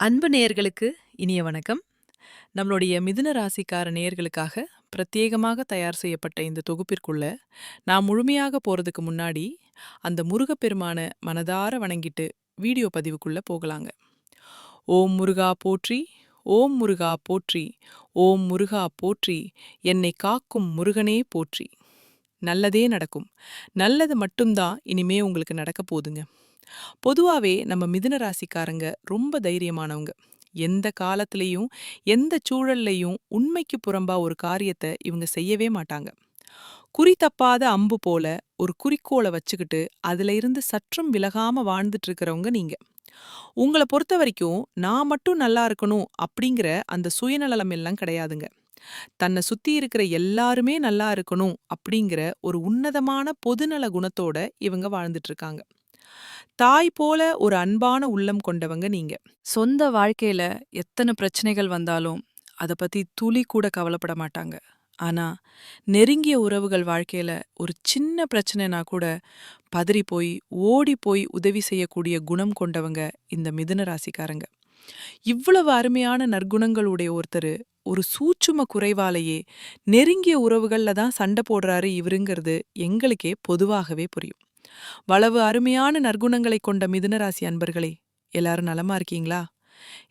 அன்பு நேயர்களுக்கு இனிய வணக்கம். நம்மளுடைய மிதுன ராசிக்கார நேயர்களுக்காக பிரத்யேகமாக தயார் செய்யப்பட்ட இந்த தொகுப்பிற்குள்ள நான் முழுமையாக போறதுக்கு முன்னாடி அந்த முருகப்பெருமான மனதார வணங்கிட்டு வீடியோ பதிவுக்குள்ள போகலாங்க. ஓம் முருகா போற்றி ஓம் முருகா போற்றி ஓம் முருகா போற்றி என்னை காக்கும் முருகனே போற்றி. நல்லதே நடக்கும். நல்லது மட்டும்தான் இனிமே உங்களுக்கு நடக்க போதுங்க பொதுவாகவே நம்ம மிதுன ராசிக்காரங்க ரொம்ப தைரியமானவங்க. எந்த காலத்திலையும் எந்த சூழல்லையும் உண்மைக்கு புறம்பா ஒரு காரியத்தை இவங்க செய்யவே மாட்டாங்க. குறி தப்பாத அம்பு போல ஒரு குறிக்கோளை வச்சுக்கிட்டு அதுல இருந்து சற்றும் விலகாம வாழ்ந்துட்டு இருக்கிறவங்க நீங்க. உங்களை பொறுத்த வரைக்கும் நான் மட்டும் நல்லா இருக்கணும் அப்படிங்கிற அந்த சுயநலம் எல்லாம் கிடையாதுங்க. தன்னை சுத்தி இருக்கிற எல்லாருமே நல்லா இருக்கணும் அப்படிங்கிற ஒரு உன்னதமான பொதுநல குணத்தோட இவங்க வாழ்ந்துட்டு இருக்காங்க தாய் போல ஒரு அன்பான உள்ளம் கொண்டவங்க நீங்க. சொந்த வாழ்க்கையில எத்தனை பிரச்சனைகள் வந்தாலும் அத பத்தி துளி கூட கவலைப்பட மாட்டாங்க. ஆனா நெருங்கிய உறவுகள் வாழ்க்கையில ஒரு சின்ன பிரச்சனைனா கூட பதறி போய் ஓடி போய் உதவி செய்யக்கூடிய குணம் கொண்டவங்க இந்த மிதுன ராசிக்காரங்க. இவ்வளவு அருமையான நற்குணங்களுடைய ஒருத்தர் ஒரு சூட்சும குறைவாலேயே நெருங்கிய உறவுகள்ல தான் சண்டை போடுறாரு இவருங்கிறது எங்களுக்கே பொதுவாகவே புரியும். வளவு அருமையான நற்குணங்களை கொண்ட மிதுனராசி அன்பர்களே எல்லாரும் நலமா இருக்கீங்களா?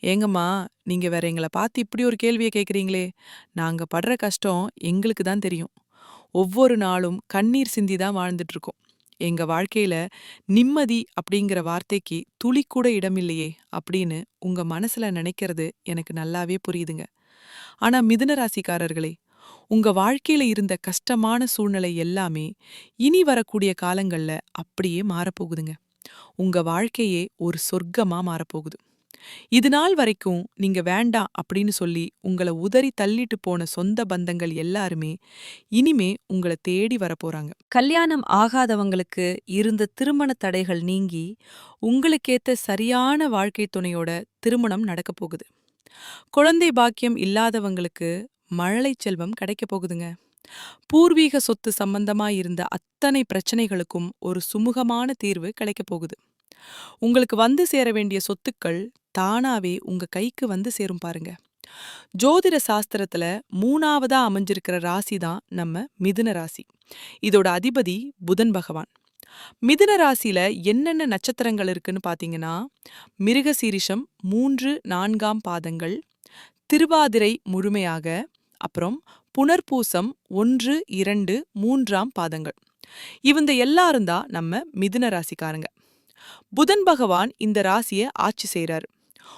ஏங்கம்மா நீங்க வேற எங்களை பார்த்து இப்படி ஒரு கேள்வியை கேட்குறீங்களே நாங்க படுற கஷ்டம் எங்களுக்கு தான் தெரியும். ஒவ்வொரு நாளும் கண்ணீர் சிந்தி தான் வாழ்ந்துட்டு இருக்கோம் எங்க வாழ்க்கையில நிம்மதி அப்படிங்கிற வார்த்தைக்கு துளி கூட இடமில்லையே அப்படின்னு உங்க மனசுல நினைக்கிறது எனக்கு நல்லாவே புரியுதுங்க. ஆனா மிதுன ராசிக்காரர்களே உங்க வாழ்க்கையில இருந்த கஷ்டமான சூழ்நிலை எல்லாமே இனி வரக்கூடிய காலங்கள்ல அப்படியே மாறப்போகுதுங்க. உங்க வாழ்க்கையே ஒரு சொர்க்கமா மாறப்போகுது. இது நாள் வரைக்கும் நீங்க வேண்டாம் அப்படின்னு சொல்லி உங்களை உதறி தள்ளிட்டு போன சொந்த பந்தங்கள் எல்லாருமே இனிமே உங்களை தேடி வரப்போறாங்க. கல்யாணம் ஆகாதவங்களுக்கு இருந்த திருமண தடைகள் நீங்கி உங்களுக்கேத்த சரியான வாழ்க்கை துணையோட திருமணம் நடக்க போகுது. குழந்தை பாக்கியம் இல்லாதவங்களுக்கு மழலை செல்வம் கிடைக்கப் போகுதுங்க. பூர்வீக சொத்து சம்பந்தமா இருந்த அத்தனை பிரச்சனைகளுக்கும் ஒரு சுமூகமான தீர்வு கிடைக்கப் போகுது. உங்களுக்கு வந்து சேர வேண்டிய சொத்துக்கள் தானாவே உங்க கைக்கு வந்து சேரும் பாருங்க. ஜோதிட சாஸ்திரத்துல மூணாவதா அமைஞ்சிருக்கிற ராசி தான் நம்ம மிதுன ராசி. இதோட அதிபதி புதன் பகவான். மிதுன ராசியில என்னென்ன நட்சத்திரங்கள் இருக்குன்னு பாத்தீங்கன்னா மிருகசீரிஷம் மூன்று நான்காம் பாதங்கள் திருவாதிரை முழுமையாக அப்புறம் புனர்பூசம் ஒன்று இரண்டு மூன்றாம் பாதங்கள். இவங்க எல்லாரும் தான் நம்ம மிதுன ராசிக்காரங்க. புதன் பகவான் இந்த ராசியை ஆட்சி செய்கிறார்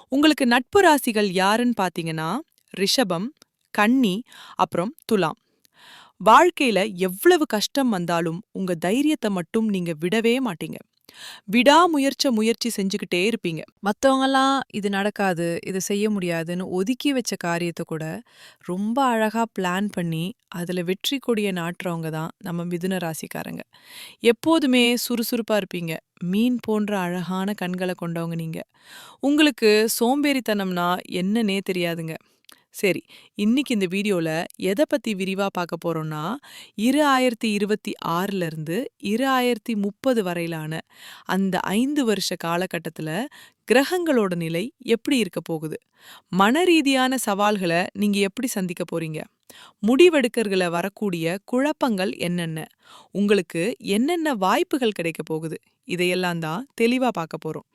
உங்களுக்கு நட்பு ராசிகள் யாருன்னு பார்த்தீங்கன்னா ரிஷபம் கன்னி அப்புறம் துலாம். வாழ்க்கையில எவ்வளவு கஷ்டம் வந்தாலும் உங்க தைரியத்தை மட்டும் நீங்க விடவே மாட்டீங்க. விடாமுயற்ச முயற்சி செஞ்சுக்கிட்டே இருப்பீங்க. மற்றவங்கெல்லாம் இது நடக்காது இது செய்ய முடியாதுன்னு ஒதுக்கி வச்ச காரியத்தை கூட ரொம்ப அழகா பிளான் பண்ணி அதுல வெற்றி கொடிய நாட்டுறவங்க தான் நம்ம மிதுன ராசிக்காரங்க. எப்போதுமே சுறுசுறுப்பா இருப்பீங்க. மீன் போன்ற அழகான கண்களை கொண்டவங்க நீங்க. உங்களுக்கு சோம்பேறித்தனம்னா என்னன்னே தெரியாதுங்க. சரி இன்னைக்கு இந்த வீடியோல எதை பத்தி விரிவா பார்க்க போறோம்னா இரு ஆயிரத்தி இருபத்தி ஆறுல இருந்து இரு ஆயிரத்தி முப்பது வரையிலான அந்த ஐந்து வருஷ காலகட்டத்துல கிரகங்களோட நிலை எப்படி இருக்க போகுது? மன ரீதியான சவால்களை நீங்க எப்படி சந்திக்க போறீங்க? முடிவெடுக்கர்களை வரக்கூடிய குழப்பங்கள் என்னென்ன? உங்களுக்கு என்னென்ன வாய்ப்புகள் கிடைக்க போகுது? இதையெல்லாம் தான் தெளிவா பார்க்க போறோம்.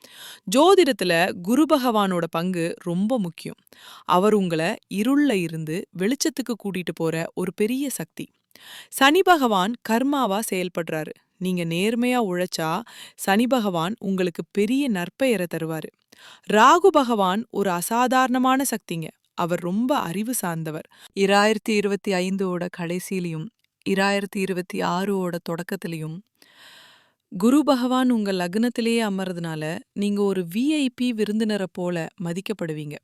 ஜோதிடத்துல குரு பகவானோட பங்கு ரொம்ப முக்கியம். அவர் உங்களை இருளில் இருந்து வெளிச்சத்துக்கு கூட்டிட்டு போற ஒரு பெரிய சக்தி. சனி பகவான் கர்மாவா செயல்படுறாரு. நீங்க நேர்மையா உழைச்சா சனி பகவான் உங்களுக்கு பெரிய நற்பெயரை தருவாரு. ராகு பகவான் ஒரு அசாதாரணமான சக்திங்க. அவர் ரொம்ப அறிவு சார்ந்தவர். இராயிரத்தி இருபத்தி ஐந்தோட கடைசியிலையும் இராயிரத்தி இருபத்தி ஆறோட தொடக்கத்திலையும் குரு பகவான் உங்க லக்னத்திலேயே அமர்றதுனால நீங்க ஒரு விஐபி விருந்தினரை போல மதிக்கப்படுவீங்க.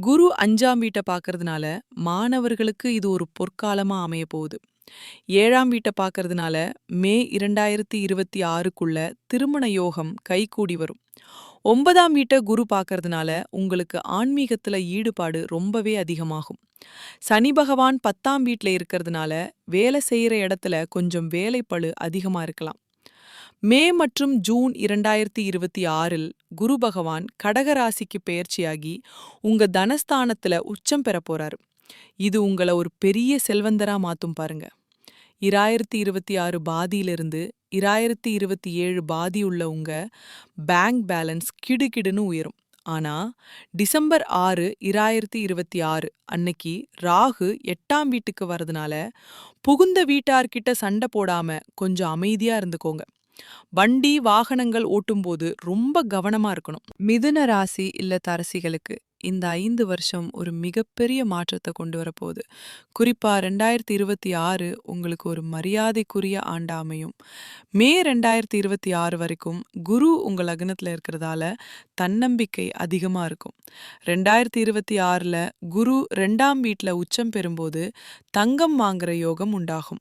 குரு அஞ்சாம் வீட்டை பார்க்கறதுனால மாணவர்களுக்கு இது ஒரு பொற்காலமா அமைய போகுது. ஏழாம் வீட்டை பார்க்கறதுனால மே இரண்டாயிரத்தி இருபத்தி ஆறுக்குள்ள திருமண யோகம் கைகூடி வரும். ஒன்பதாம் வீட்டை குரு பார்க்கறதுனால உங்களுக்கு ஆன்மீகத்துல ஈடுபாடு ரொம்பவே அதிகமாகும். சனி பகவான் பத்தாம் வீட்டில் இருக்கிறதுனால வேலை செய்யற இடத்துல கொஞ்சம் வேலைப்பழு அதிகமா இருக்கலாம். மே மற்றும் ஜூன் இரண்டாயிரத்தி இருபத்தி ஆறில் குரு பகவான் கடகராசிக்கு பெயர்ச்சியாகி உங்க தனஸ்தானத்துல உச்சம் பெற போறாரு. இது உங்களை ஒரு பெரிய செல்வந்தரா மாத்தும் பாருங்க. இராயிரத்தி இருபத்தி ஆறு பாதியிலிருந்து இராயிரத்தி இருபத்தி ஏழு பாதி உள்ள உங்க பேங்க் பேலன்ஸ் கிடுகிடுன்னு உயரும். ஆனா டிசம்பர் ஆறு இராயிரத்தி இருபத்தி ஆறு அன்னைக்கு ராகு எட்டாம் வீட்டுக்கு வரதுனால புகுந்த வீட்டார்கிட்ட சண்டை போடாம கொஞ்சம் அமைதியா இருந்துக்கோங்க. வண்டி வாகனங்கள் ஓட்டும்போது ரொம்ப கவனமா இருக்கணும். மிதுன ராசி இல்ல தரசிகளுக்கு இந்த ஐந்து வருஷம் ஒரு மிகப்பெரிய மாற்றத்தை கொண்டு வரப்போகுது. குறிப்பா ரெண்டாயிரத்தி இருபத்தி ஆறு உங்களுக்கு ஒரு மரியாதைக்குரிய ஆண்டாமையும் மே ரெண்டாயிரத்தி இருபத்தி ஆறு வரைக்கும் குரு உங்க லக்னத்தில் இருக்கிறதால தன்னம்பிக்கை அதிகமா இருக்கும். ரெண்டாயிரத்தி இருபத்தி ஆறுல குரு ரெண்டாம் வீட்டில் உச்சம் பெறும்போது தங்கம் வாங்குற யோகம் உண்டாகும்.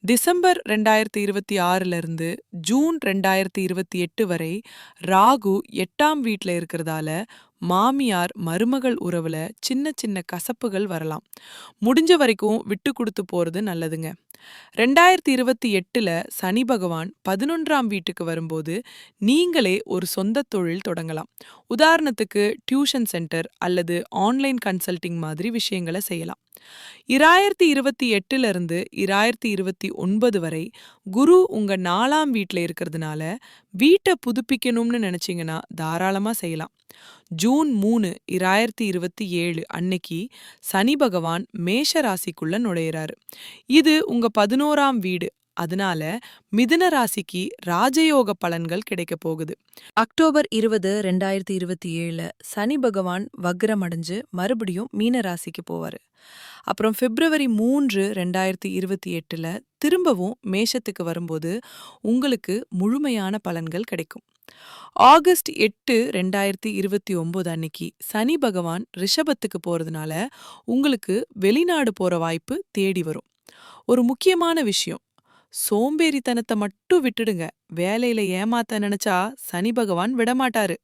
டிசம்பர் ரெண்டாயிரத்தி இருபத்தி ஆறுல இருந்து ஜூன் ரெண்டாயிரத்தி இருபத்தி எட்டு வரை ராகு எட்டாம் வீட்டில் இருக்கிறதால மாமியார் மருமகள் உறவுல சின்ன சின்ன கசப்புகள் வரலாம். முடிஞ்ச வரைக்கும் விட்டு கொடுத்து போறது நல்லதுங்க. ரெண்டாயிரத்தி இருபத்தி எட்டுல சனி பகவான் பதினொன்றாம் வீட்டுக்கு வரும்போது நீங்களே ஒரு சொந்த தொழில் தொடங்கலாம். உதாரணத்துக்கு டியூஷன் சென்டர் அல்லது ஆன்லைன் கன்சல்டிங் மாதிரி விஷயங்களை செய்யலாம். இராயிரத்தி இருபத்தி எட்டுல இருந்து இராயிரத்தி இருபத்தி ஒன்பது வரை குரு உங்க நாலாம் வீட்டில் இருக்கிறதுனால வீட்டை புதுப்பிக்கணும்னு நினைச்சீங்கன்னா தாராளமா செய்யலாம். ஜூன் மூணு இராயிரத்தி இருபத்தி ஏழு அன்னைக்கு சனி பகவான் மேஷ ராசிக்குள்ள நுழையிறாரு. இது உங்க பதினோராம் வீடு. அதனால மிதுன ராசிக்கு ராஜயோக பலன்கள் கிடைக்க போகுது. அக்டோபர் இருபது ரெண்டாயிரத்தி இருபத்தி ஏழுல சனி பகவான் வக்ரம் அடைஞ்சு மறுபடியும் மீன ராசிக்கு போவாரு. அப்புறம் பிப்ரவரி மூன்று ரெண்டாயிரத்தி இருபத்தி எட்டுல திரும்பவும் மேஷத்துக்கு வரும்போது உங்களுக்கு முழுமையான பலன்கள் கிடைக்கும். ஆகஸ்ட் எட்டு ரெண்டாயிரத்தி இருபத்தி ஒன்பது அன்னைக்கு சனி பகவான் ரிஷபத்துக்கு போறதுனால உங்களுக்கு வெளிநாடு போற வாய்ப்பு தேடி வரும். ஒரு முக்கியமான விஷயம் சோம்பேறித்தனத்தை மட்டும் விட்டுடுங்க. வேலையில ஏமாத்த நினைச்சா சனி பகவான் விடமாட்டாரு.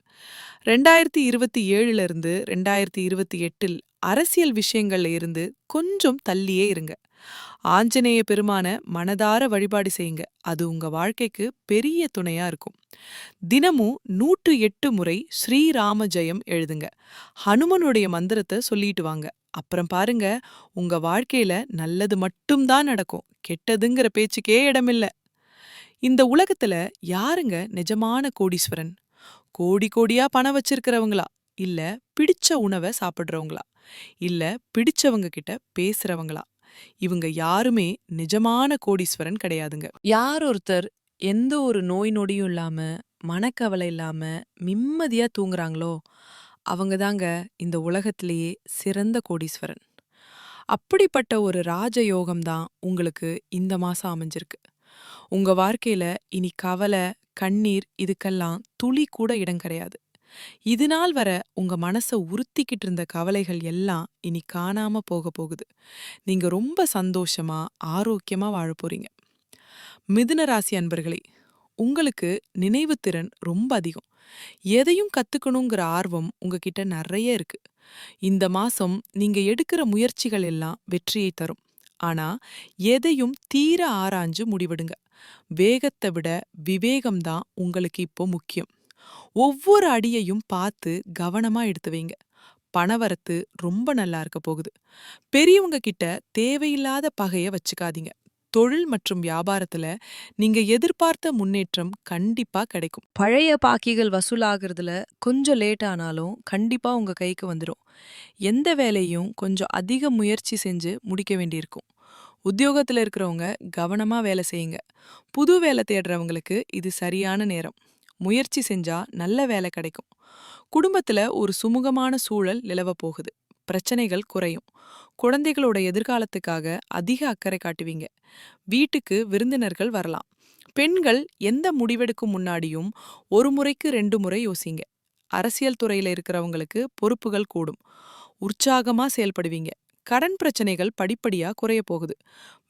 ரெண்டாயிரத்தி இருபத்தி ஏழுல இருந்து ரெண்டாயிரத்தி இருபத்தி எட்டில் அரசியல் விஷயங்கள்ல இருந்து கொஞ்சம் தள்ளியே இருங்க. ஆஞ்சநேய பெருமான மனதார வழிபாடு செய்யுங்க. அது உங்க வாழ்க்கைக்கு பெரிய துணையா இருக்கும். தினமும் நூற்று எட்டு முறை ஸ்ரீராம ஜெயம் எழுதுங்க. ஹனுமனுடைய மந்திரத்தை சொல்லிட்டு வாங்க. அப்புறம் பாருங்க உங்க வாழ்க்கையில நல்லது மட்டும்தான் நடக்கும். கெட்டதுங்கிற பேச்சுக்கே இடமில்ல. இந்த உலகத்துல யாருங்க நிஜமான கோடீஸ்வரன்? கோடி கோடியா பணம் வச்சிருக்கிறவங்களா? இல்ல பிடிச்ச உணவை சாப்பிடுறவங்களா? இல்ல பிடிச்சவங்க கிட்ட பேசுறவங்களா? இவங்க யாருமே நிஜமான கோடீஸ்வரன் கிடையாதுங்க. யார் ஒருத்தர் எந்த ஒரு நோய் நொடியும் இல்லாம மனக்கவலை இல்லாம நிம்மதியா தூங்குறாங்களோ அவங்க தாங்க இந்த உலகத்திலேயே சிறந்த கோடீஸ்வரன். அப்படிப்பட்ட ஒரு ராஜயோகம் தான் உங்களுக்கு இந்த மாசம் அமைஞ்சிருக்கு. உங்க வாழ்க்கையில இனி கவலை கண்ணீர் இதுக்கெல்லாம் துளி கூட இடம் கிடையாது. இது நாள் வர உங்க மனச உறுத்திக்கிட்டு இருந்த கவலைகள் எல்லாம் இனி காணாம போக போகுது. நீங்க ரொம்ப சந்தோஷமா ஆரோக்கியமா வாழ போறீங்க. மிதுன ராசி அன்பர்களே உங்களுக்கு நினைவுத்திறன் ரொம்ப அதிகம். எதையும் கத்துக்கணுங்கிற ஆர்வம் உங்ககிட்ட நிறைய இருக்கு. இந்த மாசம் நீங்க எடுக்கிற முயற்சிகள் எல்லாம் வெற்றியை தரும். ஆனா எதையும் தீர ஆராய்ஞ்சு முடிவெடுங்க. வேகத்தை விட விவேகம்தான் உங்களுக்கு இப்போ முக்கியம். ஒவ்வொரு அடியையும் பார்த்து கவனமா எடுத்து வைங்க. பணவரத்து ரொம்ப நல்லா இருக்க போகுது. பெரியவங்க கிட்ட தேவையில்லாத பகைய வச்சுக்காதீங்க. தொழில் மற்றும் வியாபாரத்துல நீங்க எதிர்பார்த்த முன்னேற்றம் கண்டிப்பா கிடைக்கும். பழைய பாக்கிகள் வசூலாகிறதுல கொஞ்சம் லேட் ஆனாலும் கண்டிப்பா உங்க கைக்கு வந்துடும் எந்த வேலையும் கொஞ்சம் அதிக முயற்சி செஞ்சு முடிக்க வேண்டியிருக்கும். உத்தியோகத்துல இருக்கிறவங்க கவனமா வேலை செய்யுங்க. புது வேலை தேடுறவங்களுக்கு இது சரியான நேரம். முயற்சி செஞ்சா நல்ல வேலை கிடைக்கும். குடும்பத்துல ஒரு சுமூகமான சூழல் நிலவ போகுது. பிரச்சனைகள் குறையும். குழந்தைகளோட எதிர்காலத்துக்காக அதிக அக்கறை காட்டுவீங்க. வீட்டுக்கு விருந்தினர்கள் வரலாம். பெண்கள் எந்த முடிவெடுக்கும் முன்னாடியும் ஒரு முறைக்கு ரெண்டு முறை யோசிங்க. அரசியல் துறையில இருக்கிறவங்களுக்கு பொறுப்புகள் கூடும். உற்சாகமா செயல்படுவீங்க. கடன் பிரச்சனைகள் படிப்படியா குறைய போகுது.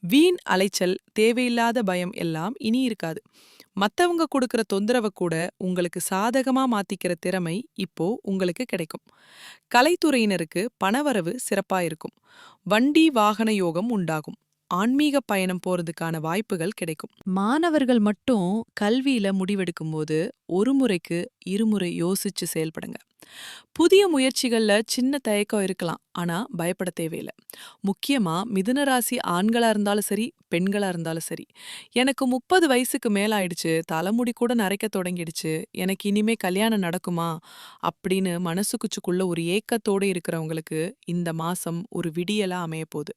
வீண் அலைச்சல் தேவையில்லாத பயம் எல்லாம் இனி இருக்காது. மத்தவங்க கொடுக்கிற தொந்தரவை கூட உங்களுக்கு சாதகமா மாத்திக்கிற திறமை இப்போ உங்களுக்கு கிடைக்கும். கலைத்துறையினருக்கு பணவரவு சிறப்பா இருக்கும். வண்டி வாகன யோகம் உண்டாகும். ஆன்மீக பயணம் போறதுக்கான வாய்ப்புகள் கிடைக்கும். மாணவர்கள் மட்டும் கல்வியில முடிவெடுக்கும்போது ஒரு முறைக்கு இருமுறை யோசிச்சு செயல்படுங்க. புதிய முயற்சிகள்ல சின்ன தயக்கம் இருக்கலாம் ஆனா பயப்பட தேவையில்ல. முக்கியமா மிதுன ராசி ஆண்களா இருந்தாலும் சரி பெண்களா இருந்தாலும் சரி. எனக்கு முப்பது வயசுக்கு மேல ஆயிடுச்சு தலைமுடி கூட நரைக்க தொடங்கிடுச்சு எனக்கு இனிமே கல்யாணம் நடக்குமா? அப்படின்னு மனசுக்குச்சுக்குள்ள ஒரு ஏக்கத்தோட இருக்கிறவங்களுக்கு இந்த மாசம் ஒரு விடியலா அமைய போகுது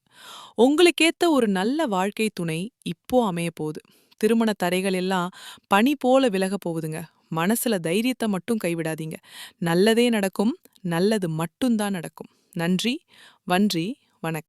உங்களுக்கேத்த ஒரு நல்ல வாழ்க்கை துணை இப்போ அமைய போகுது திருமண தரைகள் எல்லாம் பனி போல விலக போகுதுங்க. மனசுல தைரியத்தை மட்டும் கைவிடாதீங்க. நல்லதே நடக்கும் நல்லது மட்டும்தான் நடக்கும். நன்றி வன்றி வணக்கம்.